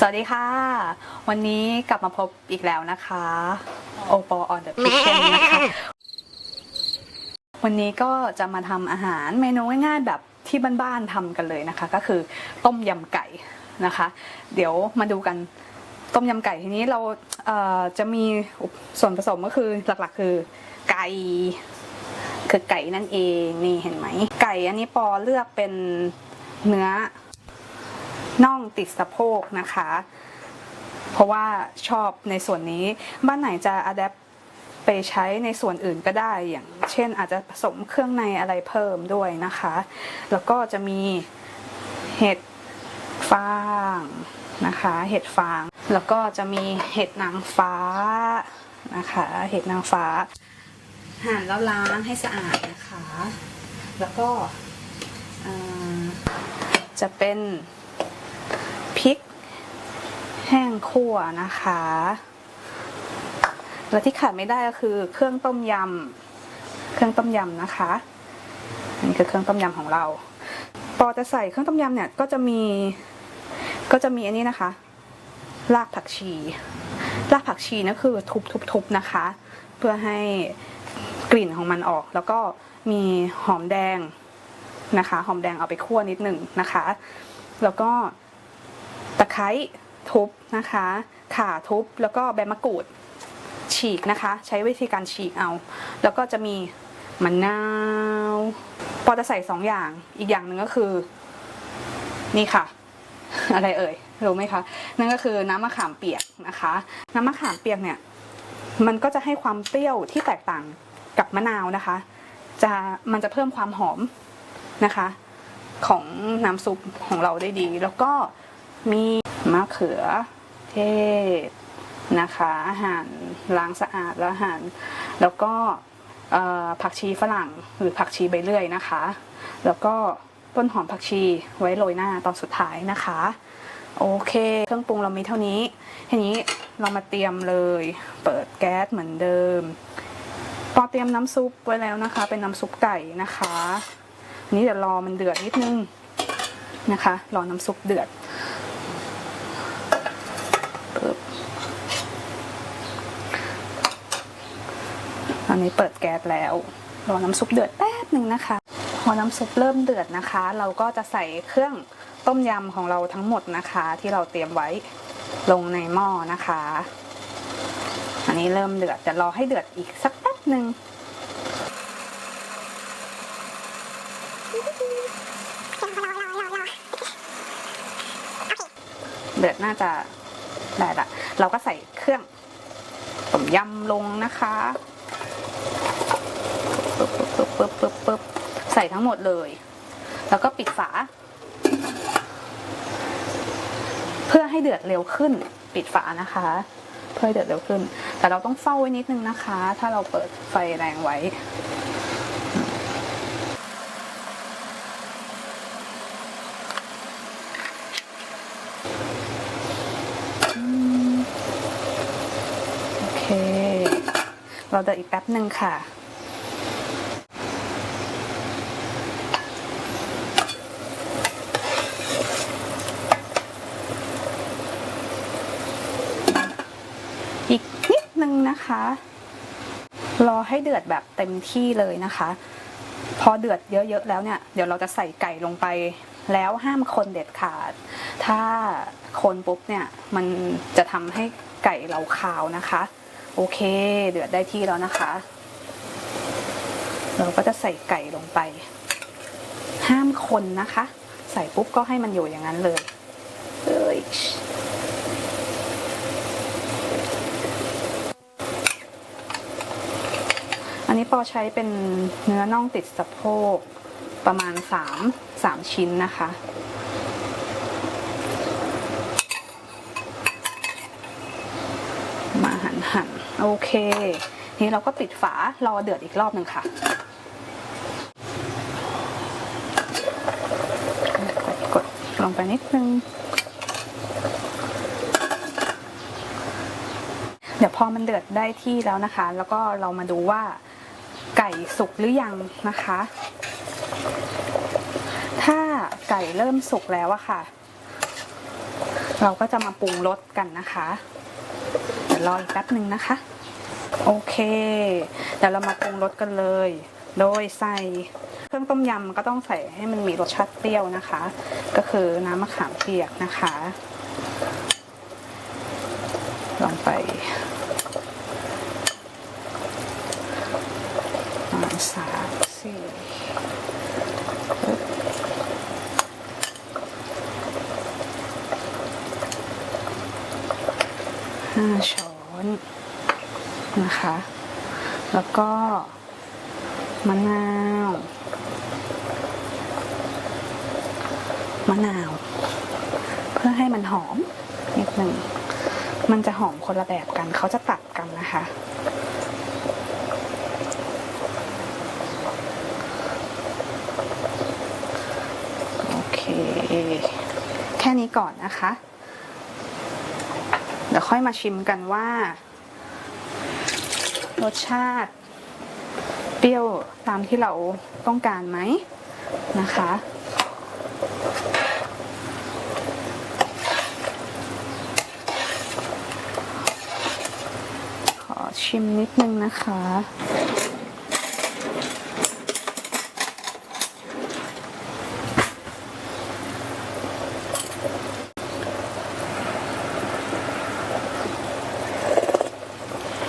สวัสดีค่ะ วันนี้กลับมาพบอีกแล้วนะคะโอปอ on the kitchen นะคะวันนี้ก็จะมาทำอาหารเมนูง่ายๆแบบที่บ้านๆทำกันเลยนะคะ ก็คือต้มยำไก่นะคะ เดี๋ยวมาดูกันต้มยำไก่ทีนี้เราเจะมีส่วนผสมก็คือหลักๆ คือไก่คือไก่นั่นเองนี่เห็นไหมไก่อันนี้ปอเลือกเป็นเนื้อ น่องติดสะโพกนะคะ เพราะว่าชอบในส่วนนี้ บ้านไหนจะอัดแอปไปใช้ในส่วนอื่นก็ได้อย่างเช่นอาจจะผสมเครื่องในอะไรเพิ่มด้วยนะคะ แล้วก็จะมีเห็ดฟางนะคะ เห็ดฟาง แล้วก็จะมีเห็ดนางฟ้านะคะ เห็ดนางฟ้าหั่นแล้วล้างให้สะอาดนะคะ แล้วก็จะเป็น พริก แห้งคั่วนะคะ และที่ขาดไม่ได้ก็คือเครื่องต้มยำเครื่องต้มยำนะคะอันนี้คือเครื่องต้มยำของเราปอจะใส่เครื่องต้มยำเนี่ยก็จะมีก็จะมีอันนี้นะคะ รากผักชี รากผักชีนะคือทุบๆๆนะคะ เพื่อให้กลิ่นของมันออก แล้วก็มีหอมแดงนะคะ หอมแดงเอาไปคั่วนิดหนึ่งนะคะ แล้วก็ ตะไคร้ทุบนะคะ ข่าทุบแล้วก็ใบมะกรูดฉีกนะคะ ใช้วิธีการฉีกเอา แล้วก็จะมีมะนาวปอจะใส่สองอย่างอีกอย่างหนึ่งก็คือ นี่ค่ะ อะไรเอ่ยรู้ไหมคะนั่นก็คือน้ำมะขามเปียกนะคะ น้ำมะขามเปียกเนี่ย มันก็จะให้ความเปรี้ยวที่แตกต่างกับมะนาวนะคะ จะมันจะเพิ่มความหอมนะคะ ของน้ำซุปของเราได้ดี แล้วก็ มีมะเขือเทศนะคะอาหั่นล้างสะอาดแล้วหั่นแล้วก็ผักชีฝรั่งหรือผักชีใบเลื่อยนะคะ แล้วก็ต้นหอมผักชีไว้โรยหน้าตอนสุดท้ายนะคะ โอเค เครื่องปรุงเรามีเท่านี้ทีนี้เรามาเตรียมเลย เปิดแก๊สเหมือนเดิมปอเตรียมน้ำซุปไว้แล้วนะคะ เป็นน้ำซุปไก่นะคะ นี้เดี๋ยวรอมันเดือดนิดนึงนะคะ รอน้ำซุปเดือด อันนี้เปิดแก๊สแล้วรอน้ำซุปเดือดแป๊บหนึ่งนะคะ พอน้ำซุปเริ่มเดือดนะคะ เราก็จะใส่เครื่องต้มยำของเราทั้งหมดนะคะ ที่เราเตรียมไว้ลงในหม้อนะคะ อันนี้เริ่มเดือดจะรอให้เดือดอีกสักแป๊บหนึ่งเดือดน่าจะ ได้ละเราก็ใส่เครื่องต้มยำลงนะคะปึ๊บปึ๊บปึ๊บปึ๊บปึ๊บใส่ทั้งหมดเลย แล้วก็ปิดฝา เพื่อให้เดือดเร็วขึ้น ปิดฝานะคะ เพื่อให้เดือดเร็วขึ้น แต่เราต้องเฝ้าไว้นิดนึงนะคะ ถ้าเราเปิดไฟแรงไว้ โอเค เราเดือดอีกแป๊บหนึ่งค่ะ อีกนิดนึงนะคะ รอให้เดือดแบบเต็มที่เลยนะคะ พอเดือดเยอะๆแล้วเนี่ย เดี๋ยวเราจะใส่ไก่ลงไปแล้วห้ามคนเด็ดขาด ถ้าคนปุ๊บเนี่ย มันจะทำให้ไก่เราคาวนะคะ โอเค เดือดได้ที่แล้วนะคะ เราก็จะใส่ไก่ลงไป ห้ามคนนะคะ ใส่ปุ๊บก็ให้มันอยู่อย่างนั้นเลยเอ้ยอันนี้ปอใช้เป็นเนื้อน่องติดสะโพกประมาณสามสามชิ้นนะคะ มา หันหันโอเค นี่เราก็ปิดฝารอเดือดอีกรอบหนึ่งค่ะกดกดลงไปนิดนึง เดี๋ยวพอมันเดือดได้ที่แล้วนะคะ แล้วก็เรามาดูว่าไก่สุกหรือยังนะคะ ถ้าไก่เริ่มสุกแล้วอะค่ะ เราก็จะมาปรุงรสกันนะคะ ดี๋ยวรออีกแป๊บหนึ่งนะคะ โอเคเดี๋ยวเรามาปรุงรสกันเลย โดยใส่เครื่องต้มยำก็ต้องใส่ให้มันมีรสชาติเปรี้ยวนะคะ ก็คือน้ำมะขามเปียกนะคะ ลงไปสามสี่ห้าช้อน นะคะ แล้วก็มะนาว มะนาว เพื่อให้มันหอมนิดหนึ่ง มันจะหอมคนละแบบกัน เขาจะตัดกันนะคะ โอเค แค่นี้ก่อนนะคะ เดี๋ยวค่อยมาชิมกันว่า รสชาติ เปรี้ยวตามที่เราต้องการไหมนะคะ ขอชิมนิดนึงนะคะ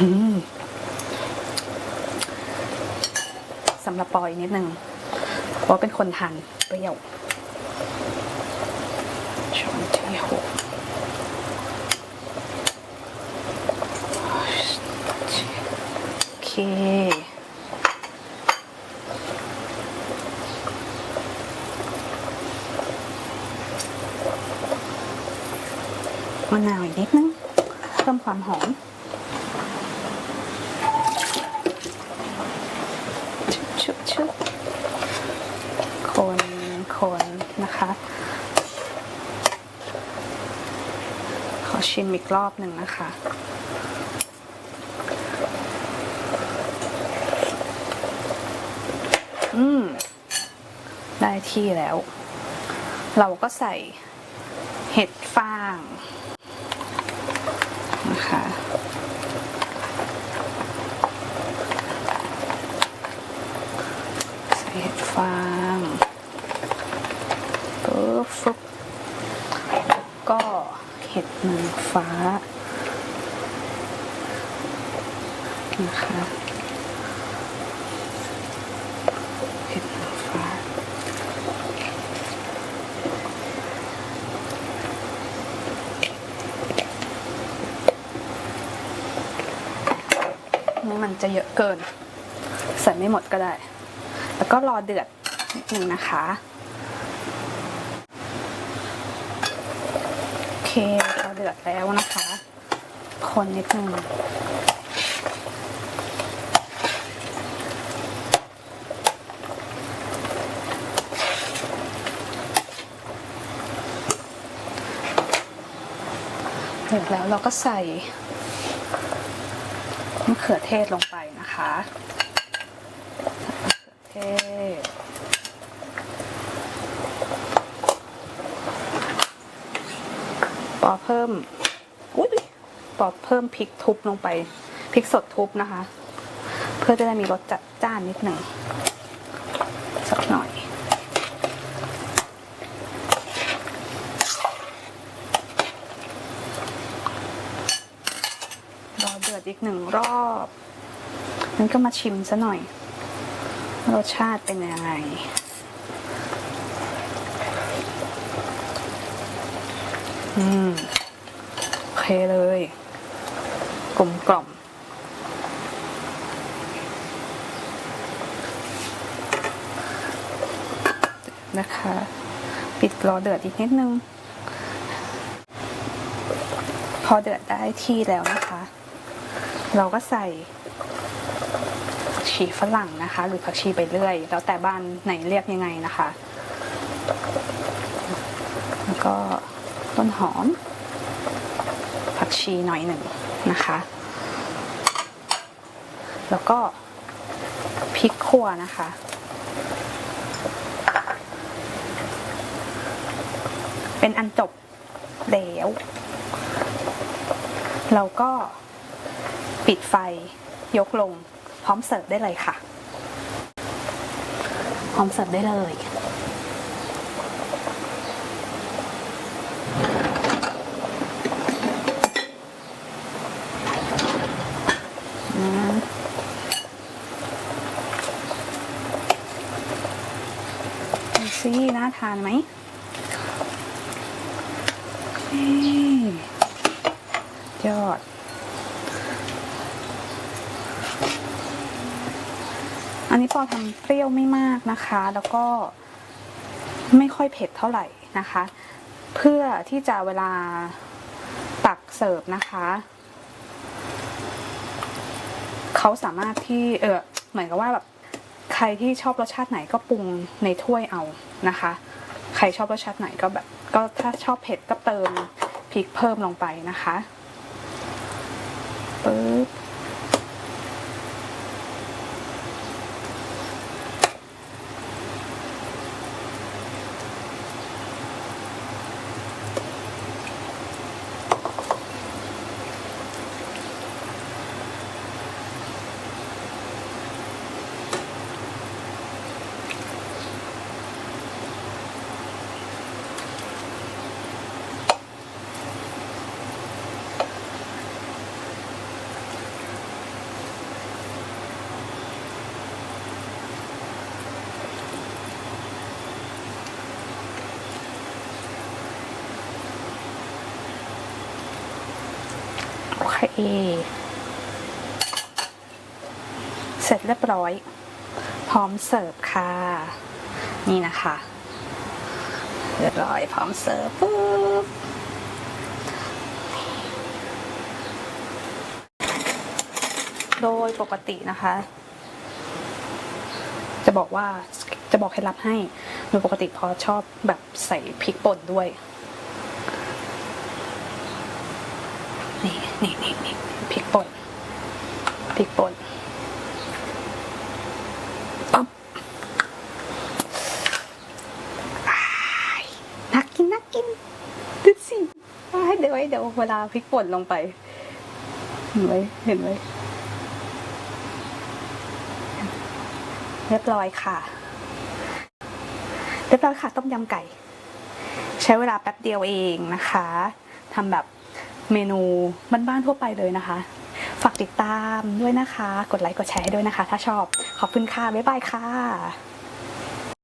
อืมสำหรับปอยนิดนึงเพราะเป็นคนทานเปรี้ยวช้อนที่หกโอเคมะนาวอีกนิดนึงเพิ่มความหอม ชุบชุบชุบคนคนนะคะ ขอ ชิมอีกรอบหนึ่งนะคะ อืม ได้ที่แล้ว เราก็ใส่เห็ดฟางนะคะใส่เห็ดฟางปุ๊บฟึบแล้วก็เห็ดนางฟ้านะคะเห็ดนางฟ้า นี่มันจะเยอะเกิน ใส่ไม่หมดก็ได้ แล้วก็รอเดือดนิดนึงนะคะ โอ เครอเดือดแล้วนะคะ คนนิดนึงเดือดแล้วเราก็ใส่มะเขือเทศลงไปนะคะมะเขือเทศ ปอเพิ่มอุ้ยปอเพิ่มพริกทุบลงไปพริกสดทุบนะคะ เพื่อจะได้มีรสจัดจ้านนิดหนึ่งสักหน่อยรอเดือดอีกหนึ่งรอบนั้นก็มาชิมซะหน่อย รสชาติเป็นยังไง อืมโอเคเลย กลมกล่อมนะคะ ปิดรอเดือดอีกนิดนึง พอเดือดได้ที่แล้วนะคะ เราก็ใส่ผักชีฝรั่งนะคะ หรือผักชีไปเรื่อย แล้วแต่บ้านไหนเรียกยังไงนะคะ แล้วก็ ต้นหอม ผักชีหน่อยหนึ่งนะคะ แล้วก็พริกขั่วนะคะ เป็นอันจบแล้วเราก็ปิดไฟยกลง พร้อมเสิร์ฟได้เลยค่ะ พร้อมเสิร์ฟได้เลย อืมดูสิน่าทานไหมยอด อันนี้ปอทำเปรี้ยวไม่มากนะคะ แล้วก็ไม่ค่อยเผ็ดเท่าไหร่นะคะ เพื่อที่จะเวลาตักเสิร์ฟนะคะเขาสามารถที่เออเหมือนกับว่าแบบ ใครที่ชอบรสชาติไหนก็ปรุงในถ้วยเอานะคะ ใครชอบรสชาติไหนก็แบบก็ถ้าชอบเผ็ดก็เติมพริกเพิ่มลงไปนะคะปึ๊บ โอเคเสร็จเรียบร้อย พร้อมเสิร์ฟค่ะ นี่นะคะ เรียบร้อยพร้อมเสิร์ฟปุ๊บโดยปกตินะคะ จะบอกว่าจะบอกเคล็ดลับให้โดยปกติพอชอบแบบใส่พริกป่นด้วย นี่นี่นี่นี่พริกป่นพริกป่นป๊บอ้ายน่ากินน่ากินดูสิเดี๋ยวเดี๋ยวเวลาพริกป่นลงไป เห็นไหมเห็นไหมเรียบร้อยค่ะ เรียบร้อยค่ะ ต้มยำไก่ ใช้เวลาแป๊บเดียวเองนะคะทำแบบ เมนูบ้านๆทั่วไปเลยนะคะ ฝากติดตามด้วยนะคะ กดไลค์กดแชร์ให้ด้วยนะคะ ถ้าชอบขอบคุณค่ะบ๊ายบายค่ะ